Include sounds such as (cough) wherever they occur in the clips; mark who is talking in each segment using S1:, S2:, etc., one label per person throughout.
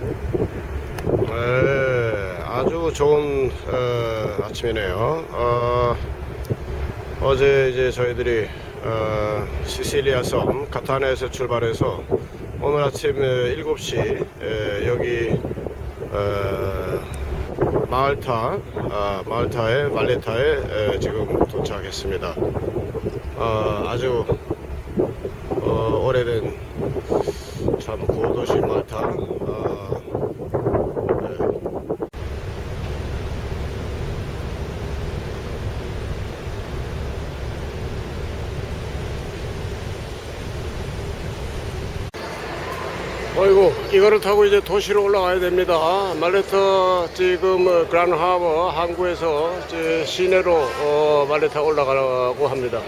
S1: 네, 아주 좋은 어, 아침이네요. 어, 어제 이제 저희들이 어, 시실리아 섬 카타나에서 출발해서 오늘 아침 7시 여기 어, 마을타 아, 마을타의 말레타에 에, 지금 도착했습니다. 어, 아주 어, 오래된 참 고도시 말타. 어, 네. 어이구 이거를 타고 이제 도시로 올라가야 됩니다 말레타 지금 어, 그란 하버 항구에서 시내로 어, 말레타 올라가라고 합니다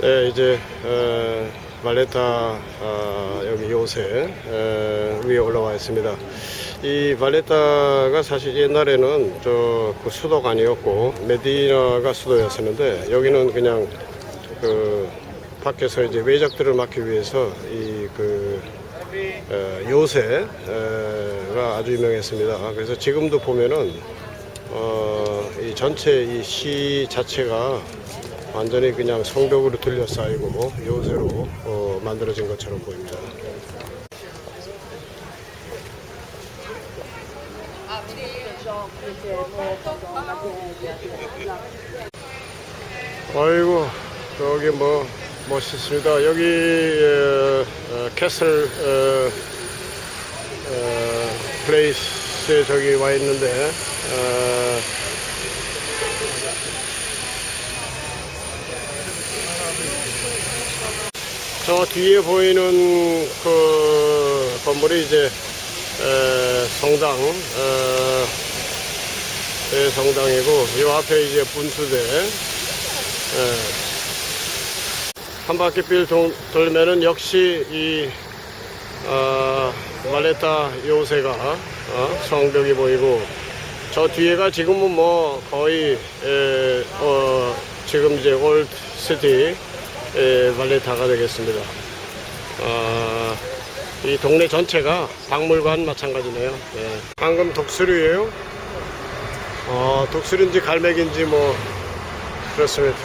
S1: 네 이제 어, 말레타 어, 여기 요새 어, 위에 올라와 있습니다 이 말레타가 사실 옛날에는 저 그 수도가 아니었고 메디나가 수도였었는데 여기는 그냥 그 밖에서 이제 외적들을 막기 위해서 이그 에, 요새가 아주 유명했습니다. 그래서 지금도 보면은 어, 이 전체 이 시 자체가 완전히 그냥 성벽으로 둘러싸이고 요새로 어, 만들어진 것처럼 보입니다. 아이고 저기 뭐 멋있습니다. 여기 어, 어, 캐슬 어, 어, 플레이스에 저기 와 있는데 어, 저 뒤에 보이는 그 건물이 이제 에, 성당 어, 네, 성당이고 이 앞에 이제 분수대 에, 한 바퀴 빌 동- 돌면은 역시 이 어, 말레타 요새가 어, 성벽이 보이고 저 뒤에가 지금은 뭐 거의 에, 어, 지금 이제 올드 시티 에, 말레타가 되겠습니다. 어, 이 동네 전체가 박물관 마찬가지네요. 예. 방금 독수리예요. 어, 독수리인지 갈매기인지 뭐 그렇습니다.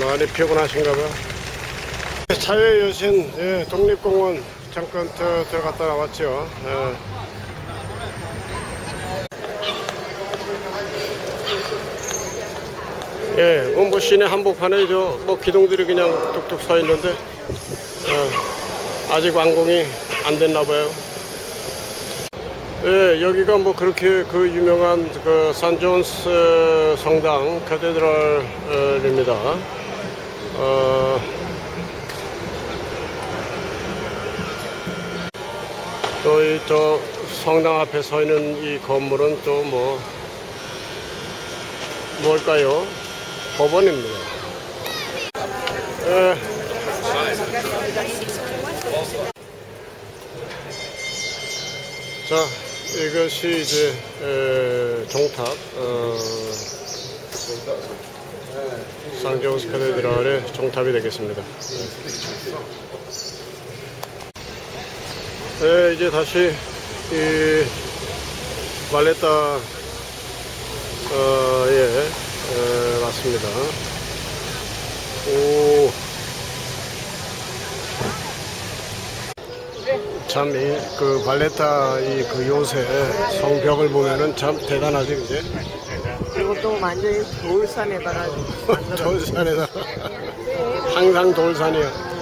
S1: 많이 피곤하신가 봐. 자유의 여신 예, 독립공원 잠깐 저, 들어갔다 나왔죠. 예. 예, 어, 뭐 시내 한복판에 저 뭐 기둥들이 그냥 뚝뚝 서 있는데 어, 아직 완공이 안 됐나 봐요. 예, 여기가 뭐 그렇게 그 유명한 그 산존스 성당 카테드랄입니다. 어, 또이 저 성당 앞에 서 있는 이 건물은 또 뭐 뭘까요? 법원입니다. 예. 자, 이것이 이제 에, 종탑, 어, 상조스 카테드랄의 종탑이 되겠습니다. 네, 이제 다시 이 말레타 어, 예, 에, 왔습니다. 오. 참, 이, 그, 발레타, 이, 그 요새 성벽을 보면은 참 대단하지, 그제?
S2: 그리고 또 완전히 돌산에다가. (laughs)
S1: 돌산에다. 항상 돌산이야. 야,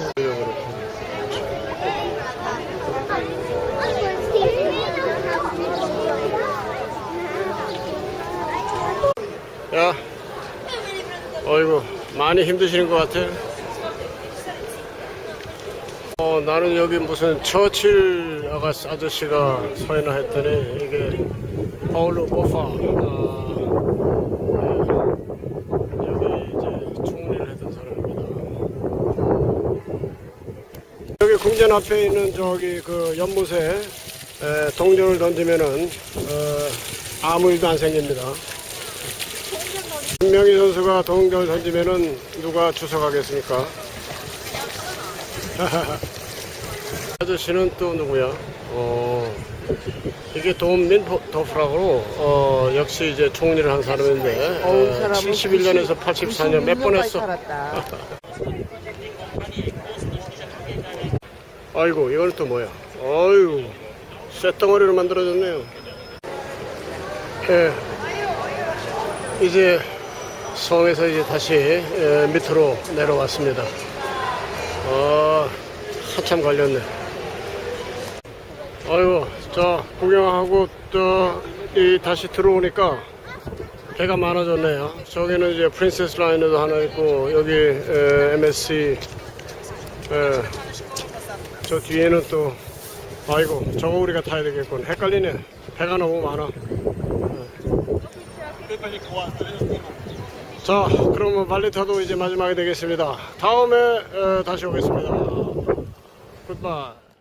S1: 어이구, 많이 힘드시는 것 같아. 어, 나는 여기 무슨 처칠 아가씨, 아저씨가 서 있나 했더니 이게 파울로 보파. 아, 네. 여기 이제 총리를 했던 사람입니다. 여기 궁전 앞에 있는 저기 그 연못에 에, 동전을 던지면은 어, 아무 일도 안 생깁니다. 김명희 선수가 동경을 던지면은 누가 주석하겠습니까? (laughs) 아저씨는 또 누구야? 어, 이게 돈민 도프라고 어, 역시 이제 총리를 한 사람인데
S2: 어, 사람은
S1: 71년에서 84년 몇번
S2: 96년까지
S1: 했어? 아이고 이건 또 뭐야? 아이고 쇳덩어리로 만들어졌네요. 예, 이제 성에서 이제 다시 예, 밑으로 내려왔습니다. 아 한참 걸렸네. 아이고 자 구경하고 또 이 다시 들어오니까 배가 많아졌네요. 저기는 이제 프린세스 라이너도 하나 있고 여기 에, MSC 에, 저 뒤에는 또 아이고 저거 우리가 타야 되겠군 헷갈리네 배가 너무 많아 자 그러면 발리타도 이제 마지막이 되겠습니다. 다음에 에, 다시 오겠습니다. 굿바이